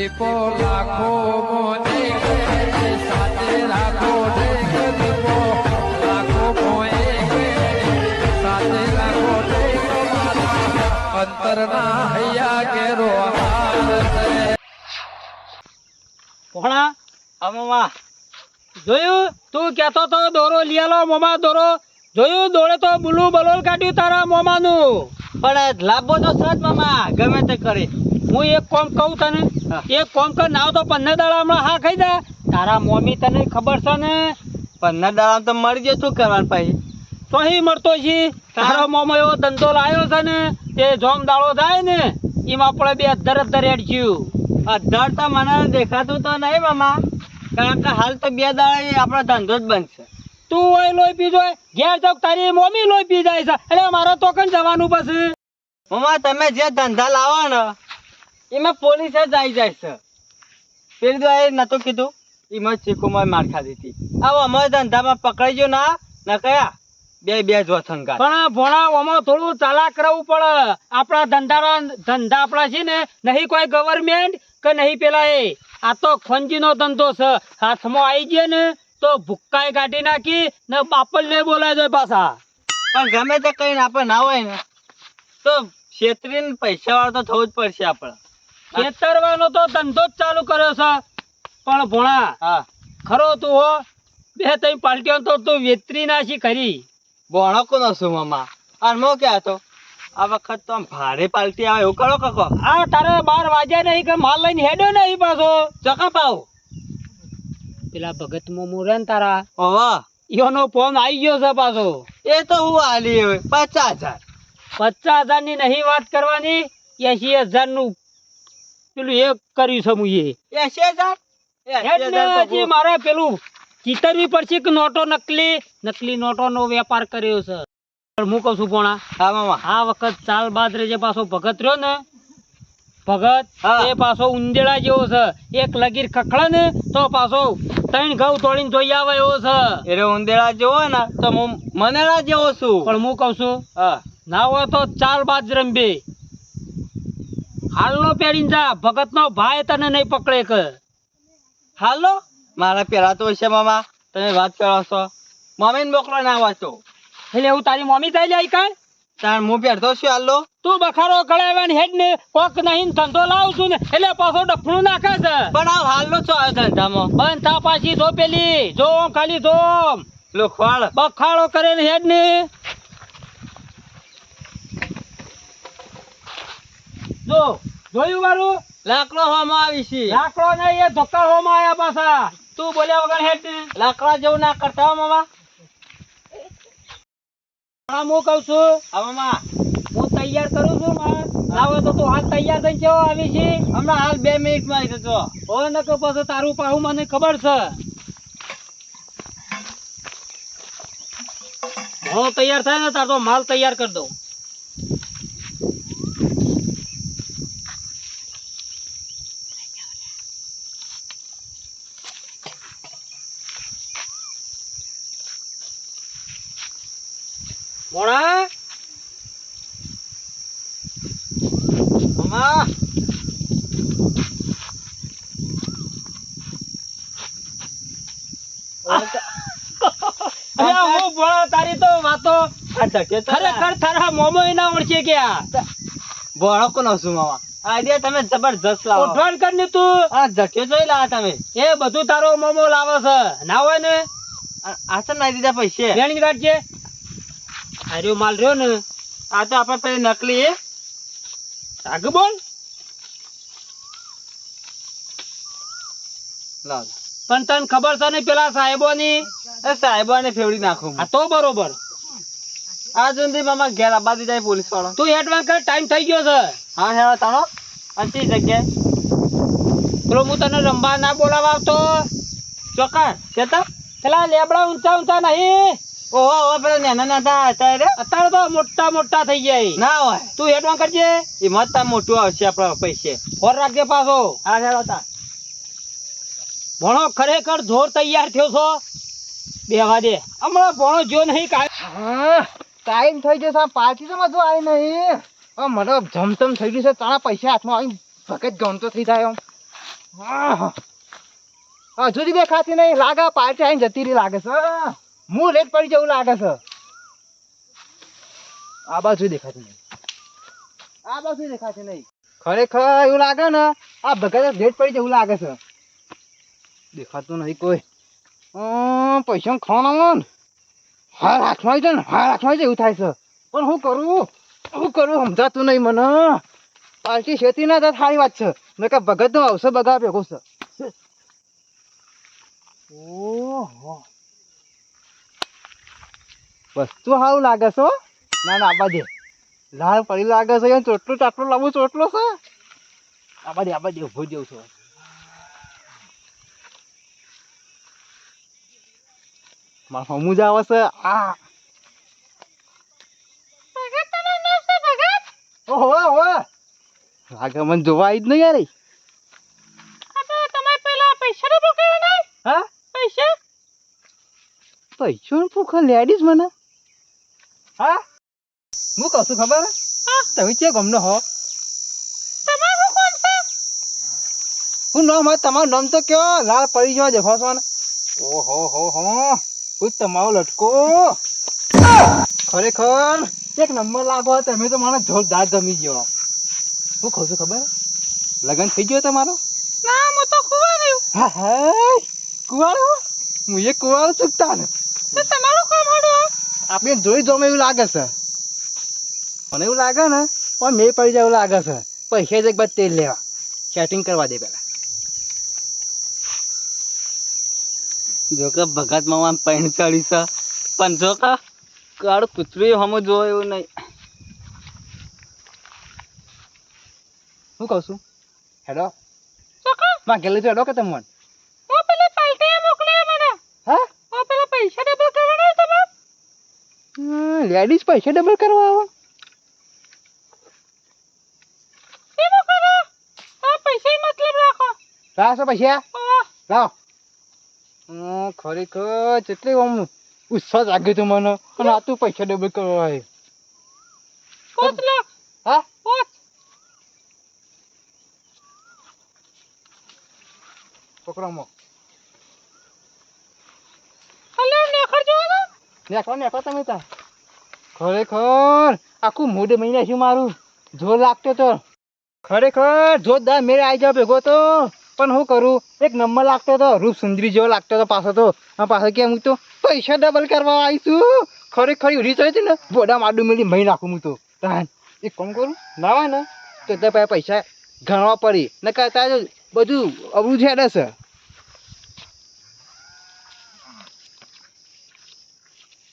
દીપો લાખો મોને સાથે રાખો ઢેક દીપો, લાખો મોએ સાથે રાખો અંતરના હૈયા કેરો ભોણા આમાં જોયું? તું કેતો તો દોરો લીયાલો, મોમા દોરો. જોયું? દોડે તો બુલુ બલોલ કાઢ્યું તારા મોમાનું. પણ લાભો તો સજ મામા ગમે તે કરે. હું એક કોમ કહું તને એક કોમ કર ના તો પંદર દાડા હમણાં હા ખાઈ દે. તારા મોમી તને ખબર છે ને? પંદર દાડા તો મળી જાય શું કરવાનું પછી? તો અહીં મળતો છે. તારો મોમો એવો ધંધો લાવ્યો છે ને તે જોમ દાડો થાય ને એમાં આપણે બે અધર અધર હેડજ્યું અધર તો મને દેખાતું તો નહીં મામા કારણ કે હાલ તો બે દાડા આપણો ધંધો જ બનશે તું હોય લોહી પીજો ઘેર જાવ તારી મોમી લોહી પી જાય છે. એટલે મારો તો કણ જવાનું પછી? મમ્મા તમે જે ધંધા લાવો ને એમાં પોલીસ જ આવી જાય છે. પેલી તો એ નતું કીધું એમાં ચીકુમાં માર ખાધી હતી. આવો અમારા ધંધામાં પકડાઈ ગયો ના ના કયા? બે બે જો થંગા પણ ઓમાં થોડું ચાલાક રહેવું પડે. આપણા ધંધા ધંધા આપણા છે ને નહીં કોઈ ગવર્મેન્ટ કે નહીં પેલા એ. આ તો ખંજીનો ધંધો છે. હાથમાં આવી ગયો ને તો ભૂક્કાય કાઢી નાખી ને બાપલ ને બોલાય જાય પાછા. પણ ગમે તે કઈ આપણે ના હોય ને તો છેતરીને પૈસા વાળો તો થવું જ પડશે આપણે. ખેતરવાનો તો ધંધો જ ચાલુ કર્યો છે. પણ ભોણા હા. ખરો તું હો બે ત્રણ પાલટીઓ તો તું વેતરી નાશી ખરી. ભોણો કોનો છું મામા? અને મો ક્યાં હતો? આ વખત તો આમ ભારે પાલટી આવે એવું કરો કકો. આ તારે બાર વાગ્યા નહીં કે માલ લઈને હેડ્યો નહીં પાછો. ચકા પાવ પેલા ભગત મોમો રે ને તારા? ઓવા ઈયોનો ફોન આવી ગયો છે પાછો. એ તો હું આલી હવે પચાસ હજાર. પચાસ હજારની નહીં વાત કરવાની એસી હજારનું પેલું એ કર્યું છે મુએ એસી હજાર. મારે પેલું ચિતરવી પડશે કે નોટો નકલી? નકલી નોટો નો વેપાર કર્યો છે. હું કઉ છું પોણા હા મામા. આ વખત ચાલ બાદ જે પાછો ભગત રહ્યો ને. ભગત. એ પાછો ઉંદેડા જેવો છે. એક લગીર ખખડે ને તો પાછો ત્રણ ઘઉં તોડીને જોઈ આવે એવો છે. એટલે ઉંદેડા જેવો ને તો હું મનેડા જેવો છું. પણ હું કઉ છું હા. ના હોય તો ચાર બાજ રમબે હાલનો પહેરીને જા ભગત નો ભાઈ તને નહીં પકડે કે. હાલો? મારા પેલા તો છે મામા તમે વાત કરો છો. મમ્મી મોકલો ના વાંચો એટલે હું તારી મમ્મી થઈ જાય કાંઈ તાર હું પહેરતો છું હાલો તું બખારો કળાવવાની હેડ ને કોક નહીં ધંધો લાવું છું ને એટલે પાછો ડફણું નાખે છે. પણ આ હાલનો છો આ ધંધામાં? બંધ થા પાછી જો પેલી જો ખાલી જો ઓમ. લો ખોળ. બખાડો કરે ને હેડ ને જો જોયું મારું લાકડો હોમાં આવી છે. લાકડો નહીં એ ધોકા હોમાં આયા પાછા. તું બોલ્યા વગર હેડ ને લાકડા જેવું ના કરતા મામા. હા હું કહું છું. હવે હું તૈયાર કરું છું માં લાવો તો તું હાલ તૈયાર થઈને કેવો આવી છે? હમણાં હાલ બે મિનિટમાં આવી જજો. હો ને કહો પછી તારું પાહું મને ખબર છે. હું તૈયાર થાય ને તાર તો માલ તૈયાર કરી દઉં. મોણા? ભોળા તારી તો વાતો ખરેખર તારા મોમો ના ઓળખે છું મામા? આઈડિયા તમે જબરજસ્ત લાવો. ઉઠવાણ કર ને તું. આ ધકે જોઈ લાવા તમે. એ બધું તારો મોમો લાવો છે. ના હોય ને? આ- આસન નાખી દીધા પૈસે? વેણી કાઢજે આર્યો માલ રહ્યો ને આ તો આપણે પેલી નકલી એ આગ બોલ. પણ તને ખબર છે ને પેલા સાહેબોની? સાહેબો ને ફેવડી નાખું આ તો બરોબર. આ સુધી મામા ઘેર આબાદી જાય પોલીસ વાળો તું એડવાન્સ કર ટાઈમ થઈ ગયો છે. હા હેડો તાણો. અંતિ જગ્યાએ. પેલો હું તને રમવા ના બોલાવા આવતો ચોક્કસ. કેતા? પેલા લેબડા ઊંચા ઊંચા નહીં. ઓહો પેલા નાના નાના અત્યારે તો મોટા મોટા થઈ જાય ના હોય. તું એડવાન્સ કરજે. એ મત મોટું આવશે આપણા પૈસે. ફોર રાખજે પાછો. હા હેડો ભણો ખરેખર જોર તૈયાર થયો છો? બેવા દે. હમણાં ભણો જો નહીં કાંઈ ટાઈમ થઈ ગયો છે પાર્ટી તો બધું આવી નહીં. મને જમતમ થઈ ગયું છે. તારા પૈસા હાથમાં આવી ભગત ગમતો થઈ જાય એમ. હજુ બે ખાતી નહીં. લાગે પાર્ટી આવીને જતી રહી લાગે છે. હું લેટ પડી જવું લાગે છે. આ બાજુ દેખાતી નહીં. આ બાજુ દેખાતી નહીં. ખરેખર એવું લાગે ને, આ ભગત લેટ પડી જવું લાગે છે. દેખાતું નહીં કોઈ. પૈસા ખાવાના ને હા હાથમાં છે ને હા હાથમાં છે એવું થાય છે. પણ હું કરું? શું કરું? સમજાતું નહીં મને. પાર્ટી શેતી ના થાય, સારી વાત છે. મેં કે ભગત નો અવસર બગા ભેગો છે. ઓહો. વસ્તુ સારું લાગે છે ના ના આબા દે લાલ પડી લાગે છે એમ ચોટલો ચાટલો લાવું ચોટલો છે. આબા દે આબા દે જેવું છું. મારા હમું જ આવે છે. આ. ઓહો ઓહો. લાગે મને જોવા આવી જ નહીં યાર. હા? પૈસા? ને ભૂખ લેડીઝ મને? કહું છું ખબર તમે છે ગમનો હો? હું નામ હોય તમારું નામ તો કયો? લાલ પડી જવા દેખો છો ને ઓહો હો હો. હું તમારો લટકો. ખરેખર એક નંબર લાગો તમે તો મને જોરદાર જમી ગયો. હું કહું છું ખબર? લગન થઈ ગયો તમારો? હા હા કુવારો? હું એ કુવાળો ચૂકતા ને આપણે જોઈ જોમે એવું લાગે છે. મને એવું લાગે ને પણ મેં પડી જાય એવું લાગે છે. પૈસા જ એક બાદ તેલ લેવા. સેટિંગ કરવા દે પહેલાં જો કે ભગત મામા પૈણ ચડી છે. પણ જો કે કાળ કૂતરું હમ જોવે એવું નહીં. શું કહું છું? હેડો. માં ગેલે હેડો કે તમને? લેડીઝ પૈસા ડબલ કરવા આવો. લાવશો પૈસા લાવ ખરેખર કેટલી આમ ઉત્સાહ જાગ્યો તું મને અને આ તું પૈસા ડબલ કરવા આવે હા? પકડો નેખો નેખો તમે તા ખરેખર આખું મૂડ મહિના છે મારું. જોર લાગતો તો. ખરેખર જોરદાર મેરે આવી જાવ ભેગો તો પણ હું કરું? એક નંબર લાગતો તો રૂપ સુંદરી જેવો લાગતો હતો પાછો તો. પાછો કેમ હું તો પૈસા ડબલ કરવા આવીશું ખરેખર ઉડી ચડી હતી ને બોડા માડું મેળી મહી નાખું હું તો. તાન એક કામ કરું? ના ને તો તે પાસે પૈસા ગણવા પડી. ને કરતા જો બધું અબરું છે.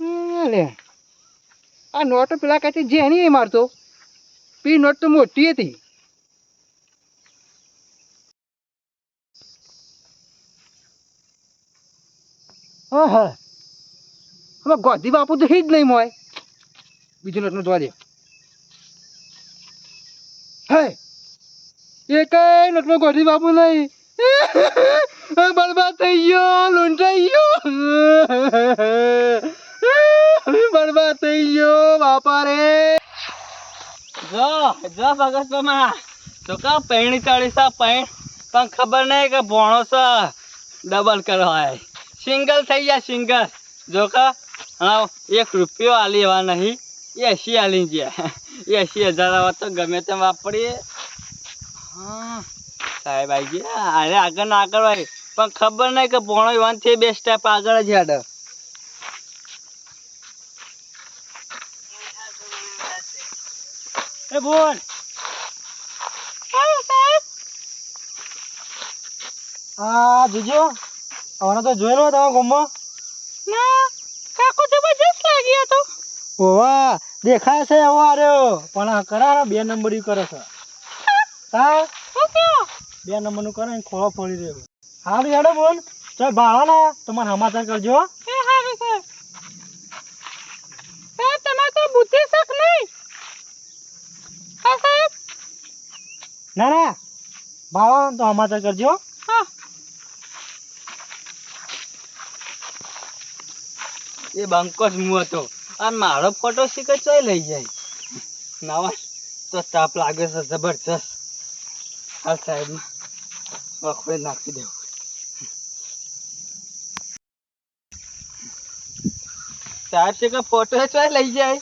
હમ, લે. આ નોટ પેલા કાંઈ જેની એ મારતો. પી નોટ તો મોટી હતી. હા હવે ગોધી બાપુ તો જ નહીં મોય. બીજું નટનું જોવા દે. હે. એ કઈ નોટમાં ગોધી બાપુ નહીં. બરબાદ થઈ ગયો લૂંટાઈ ગયો. બરબાદ થઈ ગયો બાપા રે જો જો ભગત મામા તો કા પૈણી ચાળીસા પૈણ? પણ ખબર નહીં કે ભોણો છે? ડબલ કરવા સિંગલ થઈ ગયા સિંગલ. જો કે એક રૂપિયો આલી એવા નહીં. એસી આલી ગયા. એસી હજાર આવા તો ગમે તેમ વાપરીએ. હા સાહેબ આવી ગયા. અરે આગળ ના આગળ ભાઈ પણ ખબર નહીં કે ભોણો એવાનથી બે સ્ટેપ આગળ જ હેડ. એ બોલ. હા જોજો. હમણાં તો જોયેલો તમારા ગામમાં ઓવા દેખાય છે એવો આર્યો. પણ આ કરારો બે નંબર કરે છે. હા? બે નંબરનું કરે ને ખોળો ફોડી રહ્યો હા હેડો બોલ. ચાલ ભાડો ને તમારે સમાચાર કરજો હો. ના ના. ભાડો તો સમાચાર કરજો એ બંકો જ હું હતો. અને મારો ફોટો શીખે ચોય લઈ જાય. નાવા તો તાપ લાગે છે જબરજસ્ત. હા સાહેબ, વખોડે નાખી દેવું. સાહેબ, છે કે ફોટો ચોય લઈ જાય?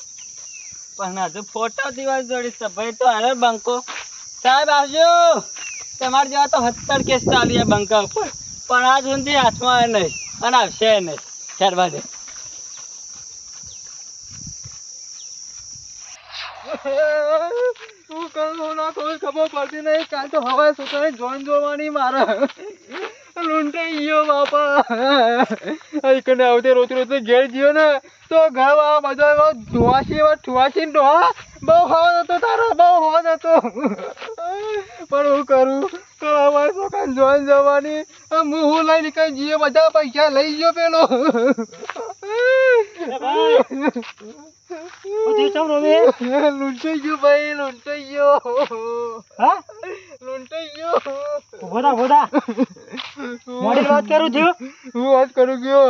પણ હજુ ફોટો દિવાળી જોડી છે. ભાઈ, તો હારે બંકો. સાહેબ, આવજો. તમારે જેવા તો હત્તર કેસ ચાલી બંકા ઉપર. પણ આજ સુધી હાથમાં નહીં. અને આવશે નહીં. ચારવા દે. શું કરું ના કોઈ ખબર પડતી નહીં કાલ તો હવે છોકરાને જોઈન જોવાની મારે લૂંટાઈ ગયો બાપા કને આવતે રોજ રોજ ઘેર ગયો ને તો ઘર વાળા બધા એવા ધોવાશી એવા ઠુવાશી ને ડોહા બહુ હોવા હતો તારો બહુ હોવા હતો પણ હું કરું? તો અમારે જોઈન જવાની હું હું લઈ નીકળી જઈએ બધા પૈસા લઈ ગયો પેલો લૂંટાઈ ગયો ભાઈ લૂંટાઈ ગયો. હા? લૂંટાઈ ગયો. ભોદા ભોદા મોડી વાત કરું છું હું વાત કરું ગયો.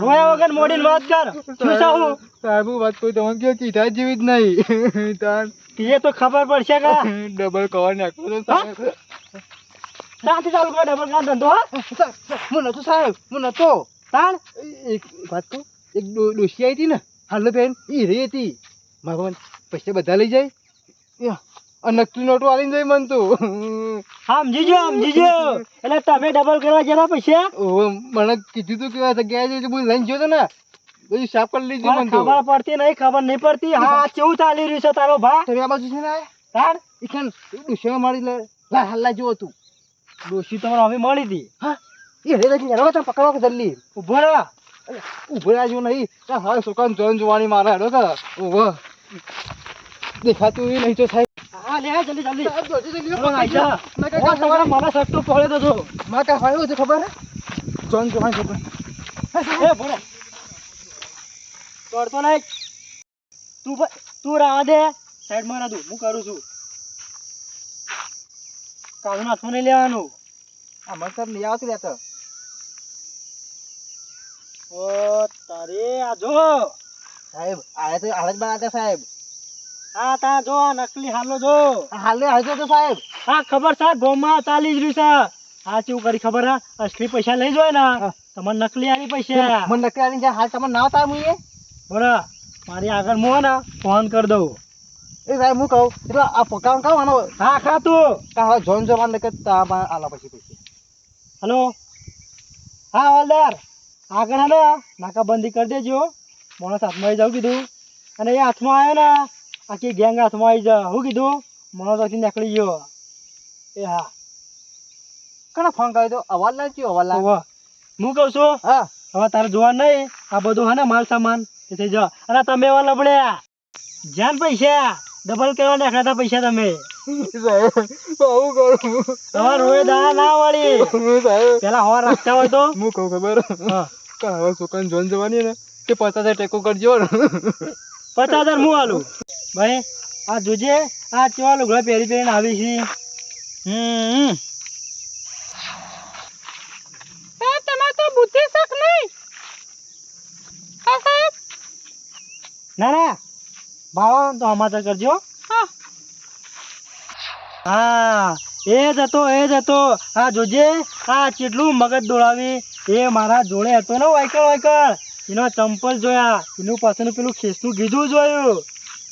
રોયા વગર મોડી વાત કર. શું સાહુ સાહેબ વાત કોઈ તમને કયો કીધા જેવી જ નહીં. તાર એ તો ખબર પડશે કે ડબલ કવર નાખો તો સાહેબ. ચાલુ કર ડબલ કા ધંધો હા? હું નતો સાહેબ. હું નતો તાણ? એક વાત કહું એક ડોશી આવી હતી ને? હાલો બેન એ રહી હતી. મારા પૈસા બધા લઈ જાય. નકલી નોટો આલીને જાય મન તો. સમજી સમજીજો. સમજી એટલે તમે ડબલ કરવા જરા પૈસા? ઓ મને કીધું તું કે આ જગ્યાએ જઈને બધું લઈને જોતો ને. બધું સાફ કરી લીધું મને ખબર પડતી નહીં ખબર નહીં પડતી. હા કેવું ચાલી રહ્યું છે તારો ભા? તમે આ બાજુ છે ને આયા? ઇખન ઈખાન મારી લે લા હલ્લા જો તું ડોશી તો મને હવે મળી હતી. હા એ રે લઈને હેડો તમે પકડવા જલ્દી. ઊભો રહો. ઊભો રહેજો નહીં. આ હવે છોકરાને જોઈને જોવાની મારે હેડો કે ઓહો દેખાતું એ નહીં તો સાહેબ. હા લે જલ્દી જલ્દી. તમારા મારા તો જો. કાંઈ હોય છે ખબર? જોવાની ખબર. એ નહીં. તું તું દે. કરું છું. કાળું હાથમાં નહીં લેવાનું. આ સર નહીં આવતી રહેતો ઓ તારે આ જો સાહેબ આયા તો હાલ બનાતા સાહેબ. હા તા જો આ નકલી હાલો જો. હાલે હાલ તો સાહેબ. હા ખબર છે ગોમાં ચાલી જ રહ્યું છે. હા કરી ખબર હા. અસલી પૈસા લઈ જોય ને. હા. નકલી આલી પૈસા. મને નકલી આવીને હાલ તમને ના આવતા હું એ બોલા મારી આગળ મો ને ફોન કરી દઉં. એ સાહેબ હું કહું એટલે આ પકાવ કહું આનો? હા ખા તું. કાં જોન જવાનું કે તા આલા પછી પૈસા? હલો. હા હવાલદાર. આગળ હે ને નાકાબંધી કરી દેજો. માણસ હાથમાં આવી જાવ કીધું. અને એ હાથમાં આવ્યો ને આખી ગેંગ હાથમાં આવી જા શું કીધું માણસ આખી નીકળી ગયો. એ હા. કને ફોન કર્યો તો? અવાજ થયો અવાજ હોવે. હું કહું છું હા. હવે તારે જોવા નહીં. આ બધું હે ને માલ સામાન. એ થઈ જા અને તમે એવા લબડ્યા. જ્યાં પૈસા. ડબલ કરવા નાખ્યા હતા પૈસા તમે. બહુ કરું. હવે રોય દા ના વળી. પેલા હોર રાખતા હોય તો. હું કહું ખબર? હા. કે હવે છોકરાને જોન જવાની ને તે પચાસ હજાર ટેકો કરજો. ને પચાસ હજાર હું આલું? ભાઈ આ જોજે આ કેવા લુગડા પહેરી પહેરીને આવી છે. હમ. ના ના. ભાવ તો સમાચાર કરજો. હા. એ જ હતો એ જ હતો. આ જોજે આ કેટલું મગજ દોડાવી. એ મારા જોડે હતો ને વાયકળ વાયકળ. એનો ચંપલ જોયા. એનું પાછળનું પેલું ખેસનું કીધું જોયું.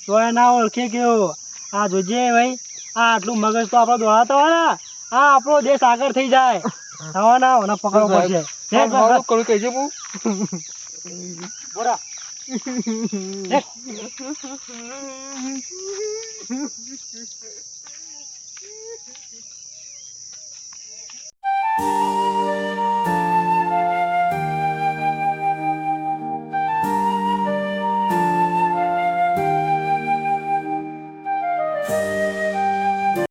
જોયા ના ઓળખે ગયો આ જોજે ભાઈ. આ આટલું મગજ તો આપણે દોડાતો હોય ને. આ આપણો દેશ આગળ થઈ જાય. હવે ના હવે પકડવો પડશે. કરું કહેજો હું. બોરા. હેડ.